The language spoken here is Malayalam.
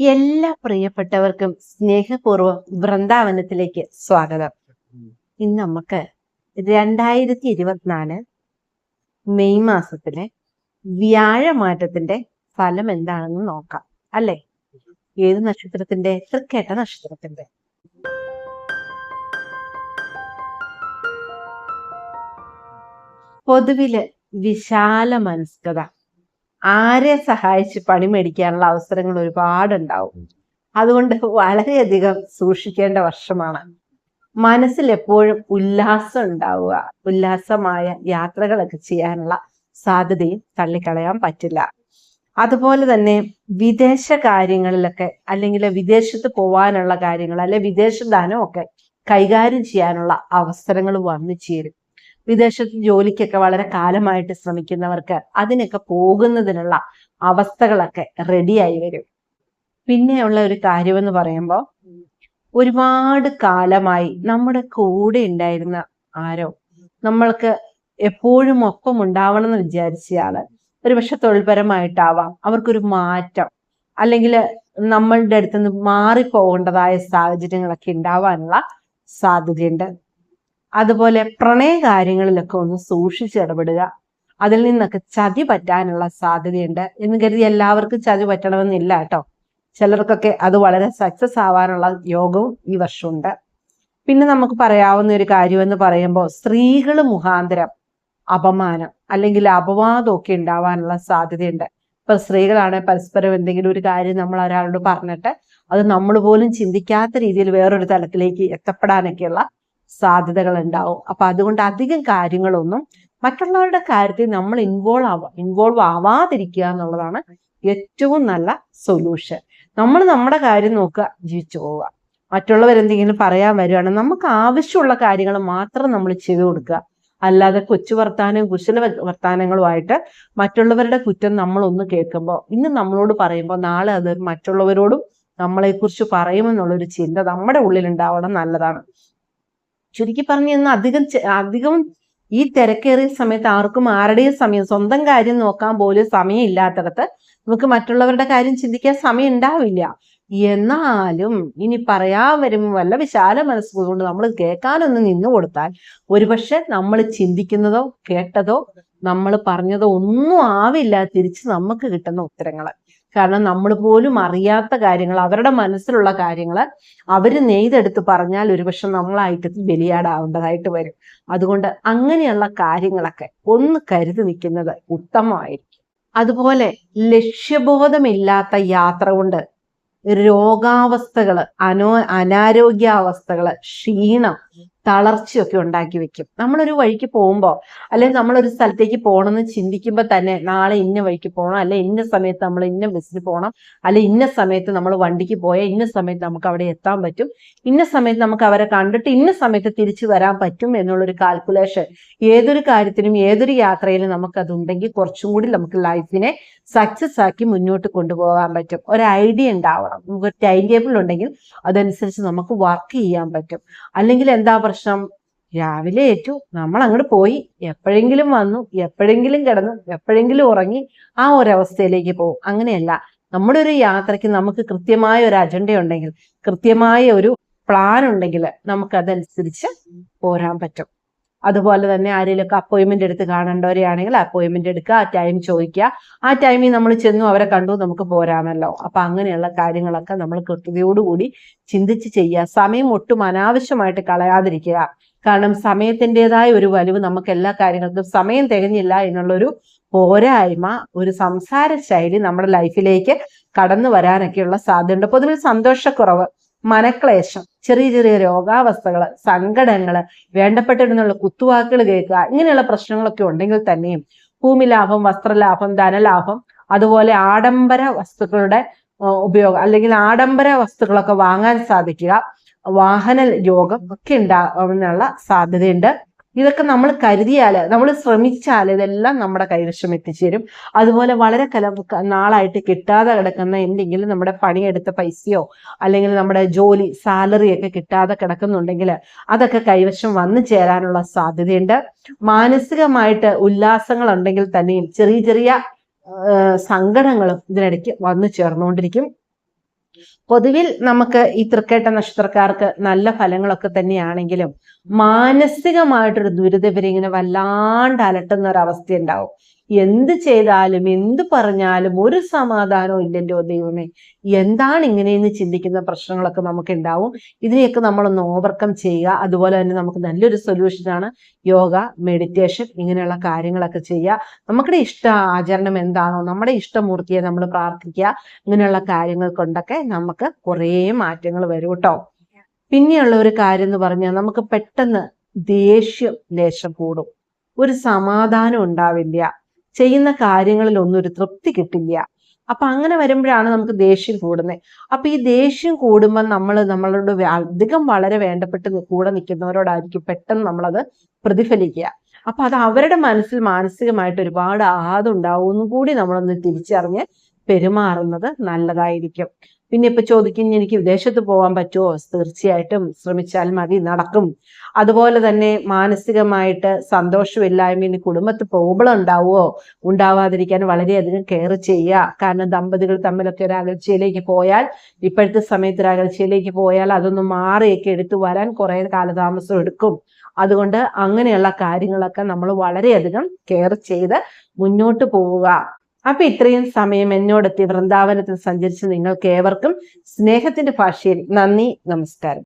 എല്ലാ പ്രിയപ്പെട്ടവർക്കും സ്നേഹപൂർവം വൃന്ദാവനത്തിലേക്ക് സ്വാഗതം. ഇന്ന് നമുക്ക് രണ്ടായിരത്തി ഇരുപത്തിനാല് മെയ് മാസത്തിലെ വ്യാഴമാറ്റത്തിന്റെ ഫലം എന്താണെന്ന് നോക്കാം. അല്ലെ? ഏത് നക്ഷത്രത്തിന്റെ? തൃക്കേട്ട നക്ഷത്രത്തിന്റെ. പൊതുവിൽ വിശാല മനസ്കത. ആരെ സഹായിച്ച് പണി മേടിക്കാനുള്ള അവസരങ്ങൾ ഒരുപാടുണ്ടാവും. അതുകൊണ്ട് വളരെയധികം സൂക്ഷിക്കേണ്ട വർഷമാണ്. മനസ്സിൽ എപ്പോഴും ഉല്ലാസം ഉണ്ടാവുക. ഉല്ലാസമായ യാത്രകളൊക്കെ ചെയ്യാനുള്ള സാധ്യതയും തള്ളിക്കളയാൻ പറ്റില്ല. അതുപോലെ തന്നെ വിദേശ കാര്യങ്ങളിലൊക്കെ അല്ലെങ്കിൽ വിദേശത്ത് പോവാനുള്ള കാര്യങ്ങൾ അല്ലെ വിദേശ ധനമൊക്കെ കൈകാര്യം ചെയ്യാനുള്ള അവസരങ്ങൾ വന്നു ചേരും. വിദേശത്ത് ജോലിക്കൊക്കെ വളരെ കാലമായിട്ട് ശ്രമിക്കുന്നവർക്ക് അതിനൊക്കെ പോകുന്നതിനുള്ള അവസ്ഥകളൊക്കെ റെഡിയായി വരും. പിന്നെയുള്ള ഒരു കാര്യമെന്ന് പറയുമ്പോൾ ഒരുപാട് കാലമായി നമ്മുടെ കൂടെ ഉണ്ടായിരുന്ന ആരോ നമ്മൾക്ക് എപ്പോഴും ഒപ്പം ഉണ്ടാവണം എന്ന് വിചാരിച്ചയാൾ ഒരുപക്ഷെ തൊഴിൽപരമായിട്ടാവാം അവർക്കൊരു മാറ്റം അല്ലെങ്കിൽ നമ്മളുടെ അടുത്തുനിന്ന് മാറിപ്പോകേണ്ടതായ സാഹചര്യങ്ങളൊക്കെ ഉണ്ടാവാനുള്ള സാധ്യതയുണ്ട്. അതുപോലെ പ്രണയ കാര്യങ്ങളിലൊക്കെ ഒന്ന് സൂക്ഷിച്ച് ഇടപെടുക. അതിൽ നിന്നൊക്കെ ചതി പറ്റാനുള്ള സാധ്യതയുണ്ട് എന്ന് കരുതി എല്ലാവർക്കും ചതി പറ്റണമെന്നില്ല കേട്ടോ. ചിലർക്കൊക്കെ അത് വളരെ സക്സസ് ആവാനുള്ള യോഗവും ഈ വർഷമുണ്ട്. പിന്നെ നമുക്ക് പറയാവുന്ന ഒരു കാര്യമെന്ന് പറയുമ്പോൾ സ്ത്രീകൾ മുഖാന്തരം അപമാനം അല്ലെങ്കിൽ അപവാദമൊക്കെ ഉണ്ടാവാനുള്ള സാധ്യതയുണ്ട്. ഇപ്പൊ സ്ത്രീകളാണ് പരസ്പരം എന്തെങ്കിലും ഒരു കാര്യം നമ്മൾ ഒരാളോട് പറഞ്ഞിട്ട് അത് നമ്മൾ പോലും ചിന്തിക്കാത്ത രീതിയിൽ വേറൊരു തലത്തിലേക്ക് എത്തപ്പെടാനൊക്കെയുള്ള സാധ്യതകൾ ഉണ്ടാവും അപ്പൊ അതുകൊണ്ട് അധികം കാര്യങ്ങളൊന്നും മറ്റുള്ളവരുടെ കാര്യത്തിൽ നമ്മൾ ഇൻവോൾവ് ആവാ ഇൻവോൾവ് ആവാതിരിക്കുക എന്നുള്ളതാണ് ഏറ്റവും നല്ല സൊല്യൂഷൻ നമ്മൾ നമ്മുടെ കാര്യം നോക്കുക ജീവിച്ചു പോവുക. മറ്റുള്ളവരെന്തെങ്കിലും പറയാൻ വരികയാണ് നമുക്ക് ആവശ്യമുള്ള കാര്യങ്ങൾ മാത്രം നമ്മൾ ചെയ്തു കൊടുക്കുക. അല്ലാതെ കൊച്ചു വർത്താനവും കുശല വർത്താനങ്ങളുമായിട്ട് മറ്റുള്ളവരുടെ കുറ്റം നമ്മൾ ഒന്ന് കേൾക്കുമ്പോൾ ഇന്ന് നമ്മളോട് പറയുമ്പോൾ നാളെ അത് മറ്റുള്ളവരോടും നമ്മളെക്കുറിച്ച് പറയുമെന്നുള്ളൊരു ചിന്ത നമ്മുടെ ഉള്ളിൽ ഉണ്ടാവണം നല്ലതാണ്. ചുരുക്കി പറഞ്ഞു ഇന്ന് അധികം അധികം ഈ തിരക്കേറിയ സമയത്ത് ആർക്കും ആരുടെയും സമയം സ്വന്തം കാര്യം നോക്കാൻ പോലും സമയം ഇല്ലാത്തടത്ത് നമുക്ക് മറ്റുള്ളവരുടെ കാര്യം ചിന്തിക്കാൻ സമയം ഉണ്ടാവില്ല എന്നാലും ഇനി പറയാൻ വരുമ്പോൾ വല്ല വിശാല മനസ്സുകൊണ്ട് നമ്മൾ കേൾക്കാനൊന്ന് നിന്നു കൊടുത്താൽ ഒരുപക്ഷെ നമ്മൾ ചിന്തിക്കുന്നതോ കേട്ടതോ നമ്മൾ പറഞ്ഞതോ ഒന്നും ആവില്ല തിരിച്ച് നമുക്ക് കിട്ടുന്ന ഉത്തരങ്ങൾ. കാരണം നമ്മൾ പോലും അറിയാത്ത കാര്യങ്ങൾ അവരുടെ മനസ്സിലുള്ള കാര്യങ്ങൾ അവർ നെയ്തെടുത്ത് പറഞ്ഞാൽ ഒരുപക്ഷെ നമ്മളായിട്ട് ബലിയാടാവേണ്ടതായിട്ട് വരും. അതുകൊണ്ട് അങ്ങനെയുള്ള കാര്യങ്ങളൊക്കെ ഒന്ന് കരുതി നിൽക്കുന്നത് ഉത്തമമായിരിക്കും. അതുപോലെ ലക്ഷ്യബോധമില്ലാത്ത യാത്ര കൊണ്ട് രോഗാവസ്ഥകൾ അനോ അനാരോഗ്യാവസ്ഥകൾ ക്ഷീണം തളർച്ചയൊക്കെ ഉണ്ടാക്കി വെക്കും. നമ്മളൊരു വഴിക്ക് പോകുമ്പോൾ അല്ലെങ്കിൽ നമ്മളൊരു സ്ഥലത്തേക്ക് പോകണമെന്ന് ചിന്തിക്കുമ്പോൾ തന്നെ നാളെ ഇന്ന വഴിക്ക് പോകണം അല്ലെ ഇന്ന സമയത്ത് നമ്മൾ ഇന്ന ബസ്സിന് പോകണം അല്ലെ ഇന്ന സമയത്ത് നമ്മൾ വണ്ടിക്ക് പോയാൽ ഇന്ന സമയത്ത് നമുക്ക് അവിടെ എത്താൻ പറ്റും. ഇന്ന സമയത്ത് നമുക്ക് അവരെ കണ്ടിട്ട് ഇന്ന സമയത്ത് തിരിച്ചു വരാൻ പറ്റും എന്നുള്ളൊരു കാൽക്കുലേഷൻ ഏതൊരു കാര്യത്തിനും ഏതൊരു യാത്രയിലും നമുക്കതുണ്ടെങ്കിൽ കുറച്ചും കൂടി നമുക്ക് ലൈഫിനെ സക്സസ് ആക്കി മുന്നോട്ട് കൊണ്ടുപോകാൻ പറ്റും. ഒരു ഐഡിയ ഉണ്ടാവണം. നമുക്ക് ടൈം ടേബിൾ ഉണ്ടെങ്കിൽ അതനുസരിച്ച് നമുക്ക് വർക്ക് ചെയ്യാൻ പറ്റും. അല്ലെങ്കിൽ എന്താ പ്രശ്നം രാവിലെ ഏറ്റു നമ്മൾ അങ്ങോട്ട് പോയി. എപ്പോഴെങ്കിലും വന്നു എപ്പോഴെങ്കിലും കിടന്നു എപ്പോഴെങ്കിലും ഉറങ്ങി ആ ഒരവസ്ഥയിലേക്ക് പോകും. അങ്ങനെയല്ല. നമ്മുടെ ഒരു യാത്രയ്ക്ക് നമുക്ക് കൃത്യമായ ഒരു അജണ്ട ഉണ്ടെങ്കിൽ കൃത്യമായ ഒരു പ്ലാൻ ഉണ്ടെങ്കിൽ നമുക്കതനുസരിച്ച് പോരാൻ പറ്റും. അതുപോലെ തന്നെ ആരെങ്കിലുമൊക്കെ അപ്പോയിൻമെന്റ് എടുത്ത് കാണേണ്ടവരെയാണെങ്കിൽ അപ്പോയിൻമെന്റ് എടുക്കുക ആ ടൈം ചോദിക്കുക. ആ ടൈമിൽ നമ്മൾ ചെന്നു അവരെ കണ്ടു നമുക്ക് പോരാമല്ലോ. അപ്പൊ അങ്ങനെയുള്ള കാര്യങ്ങളൊക്കെ നമ്മൾ കൃത്യതയോടുകൂടി ചിന്തിച്ച് ചെയ്യുക. സമയം ഒട്ടും അനാവശ്യമായിട്ട് കളയാതിരിക്കുക. കാരണം സമയത്തിന്റെതായ ഒരു വലിവ് നമുക്ക് എല്ലാ കാര്യങ്ങൾക്കും സമയം തികഞ്ഞില്ല എന്നുള്ളൊരു പോരായ്മ ഒരു സംസാര ശൈലി നമ്മുടെ ലൈഫിലേക്ക് കടന്നു വരാനൊക്കെയുള്ള സാധ്യതയുണ്ട്. പൊതുവെ സന്തോഷക്കുറവ് മനക്ലേശം ചെറിയ ചെറിയ രോഗാവസ്ഥകൾ സങ്കടങ്ങൾ വേണ്ടപ്പെട്ടിരുന്നുള്ള കുത്തുവാക്കുകൾ കേൾക്കുക ഇങ്ങനെയുള്ള പ്രശ്നങ്ങളൊക്കെ ഉണ്ടെങ്കിൽ തന്നെയും ഭൂമി ലാഭം വസ്ത്രലാഭം ധനലാഭം അതുപോലെ ആഡംബര വസ്തുക്കളുടെ ഉപയോഗം അല്ലെങ്കിൽ ആഡംബര വസ്തുക്കളൊക്കെ വാങ്ങാൻ സാധിക്കുക വാഹന രോഗം ഒക്കെ ഉണ്ടാവാനുള്ള സാധ്യതയുണ്ട്. ഇതൊക്കെ നമ്മൾ കരുതിയാൽ നമ്മൾ ശ്രമിച്ചാൽ ഇതെല്ലാം നമ്മുടെ കൈവശം എത്തിച്ചേരും അതുപോലെ വളരെ കല നാളായിട്ട് കിട്ടാതെ കിടക്കുന്ന എന്തെങ്കിലും നമ്മുടെ പണിയെടുത്ത പൈസയോ അല്ലെങ്കിൽ നമ്മുടെ ജോലി സാലറി ഒക്കെ കിട്ടാതെ കിടക്കുന്നുണ്ടെങ്കിൽ അതൊക്കെ കൈവശം വന്നു ചേരാനുള്ള സാധ്യതയുണ്ട്. മാനസികമായിട്ട് ഉല്ലാസങ്ങൾ ഉണ്ടെങ്കിൽ തന്നെയും ചെറിയ ചെറിയ സങ്കടങ്ങളും ഇതിനിടയ്ക്ക് വന്നു ചേർന്നുകൊണ്ടിരിക്കും. പൊതുവിൽ നമുക്ക് ഈ തൃക്കേട്ട നക്ഷത്രക്കാർക്ക് നല്ല ഫലങ്ങളൊക്കെ തന്നെയാണെങ്കിലും മാനസികമായിട്ടൊരു ദുരിതം ഇവരിങ്ങനെ വല്ലാണ്ട് അലട്ടുന്ന ഒരു അവസ്ഥ ഉണ്ടാവും എന്ത് ചെയ്താലും എന്ത് പറഞ്ഞാലും ഒരു സമാധാനവും ഇല്ലല്ലോ ദൈവമേ. എന്താണ് ഇങ്ങനെയെന്ന് ചിന്തിക്കുന്ന പ്രശ്നങ്ങളൊക്കെ നമുക്ക് ഉണ്ടാവും ഇതിനെയൊക്കെ നമ്മളൊന്ന് ഓവർകം ചെയ്യുക. അതുപോലെ തന്നെ നമുക്ക് നല്ലൊരു സൊല്യൂഷനാണ് യോഗ മെഡിറ്റേഷൻ ഇങ്ങനെയുള്ള കാര്യങ്ങളൊക്കെ ചെയ്യുക. നമ്മുടെ ഇഷ്ട ആചരണം എന്താണോ നമ്മുടെ ഇഷ്ടമൂർത്തിയെ നമ്മൾ പ്രാർത്ഥിക്കുക ഇങ്ങനെയുള്ള കാര്യങ്ങൾ കൊണ്ടൊക്കെ നമുക്ക് കുറേ മാറ്റങ്ങൾ വരും കേട്ടോ. പിന്നെയുള്ള ഒരു കാര്യം എന്ന് പറഞ്ഞാൽ നമുക്ക് പെട്ടെന്ന് ദേഷ്യം ലേശം കൂടും. ഒരു സമാധാനം ഉണ്ടാവില്ല. ചെയ്യുന്ന കാര്യങ്ങളിൽ ഒന്നും ഒരു തൃപ്തി കിട്ടില്ല. അപ്പൊ അങ്ങനെ വരുമ്പോഴാണ് നമുക്ക് ദേഷ്യം കൂടുന്നത്. അപ്പൊ ഈ ദേഷ്യം കൂടുമ്പോൾ നമ്മൾ നമ്മളോട് അധികം വളരെ വേണ്ടപ്പെട്ട് കൂടെ നിൽക്കുന്നവരോടായിരിക്കും പെട്ടെന്ന് നമ്മളത് പ്രതിഫലിക്കുക. അപ്പൊ അത് അവരുടെ മനസ്സിൽ മാനസികമായിട്ട് ഒരുപാട് ആഹാദം ഉണ്ടാവും കൂടി നമ്മളൊന്ന് തിരിച്ചറിഞ്ഞ് പെരുമാറുന്നത് നല്ലതായിരിക്കും. പിന്നെ ഇപ്പൊ ചോദിക്കും എനിക്ക് വിദേശത്ത് പോകാൻ പറ്റുമോ തീർച്ചയായിട്ടും ശ്രമിച്ചാൽ മതി നടക്കും. അതുപോലെ തന്നെ മാനസികമായിട്ട് സന്തോഷമില്ലായ്മ ഇനി കുടുംബത്തിൽ പ്രോബ്ലം ഉണ്ടാവുമോ ഉണ്ടാവാതിരിക്കാൻ വളരെയധികം കെയർ ചെയ്യുക. കാരണം ദമ്പതികൾ തമ്മിലൊക്കെ ഒരു അകൽച്ചയിലേക്ക് പോയാൽ ഇപ്പോഴത്തെ സമയത്ത് ഒരു അകൽച്ചയിലേക്ക് പോയാൽ അതൊന്ന് മാറിയൊക്കെ എടുത്തു വരാൻ കുറെ കാലതാമസം എടുക്കും. അതുകൊണ്ട് അങ്ങനെയുള്ള കാര്യങ്ങളൊക്കെ നമ്മൾ വളരെയധികം കെയർ ചെയ്ത് മുന്നോട്ട് പോവുക. അപ്പൊ ഇത്രയും സമയം എന്നോടെത്തി വൃന്ദാവനത്തിൽ സഞ്ചരിച്ച് നിങ്ങൾക്ക് ഏവർക്കും സ്നേഹത്തിന്റെ ഭാഷയിൽ നന്ദി നമസ്കാരം.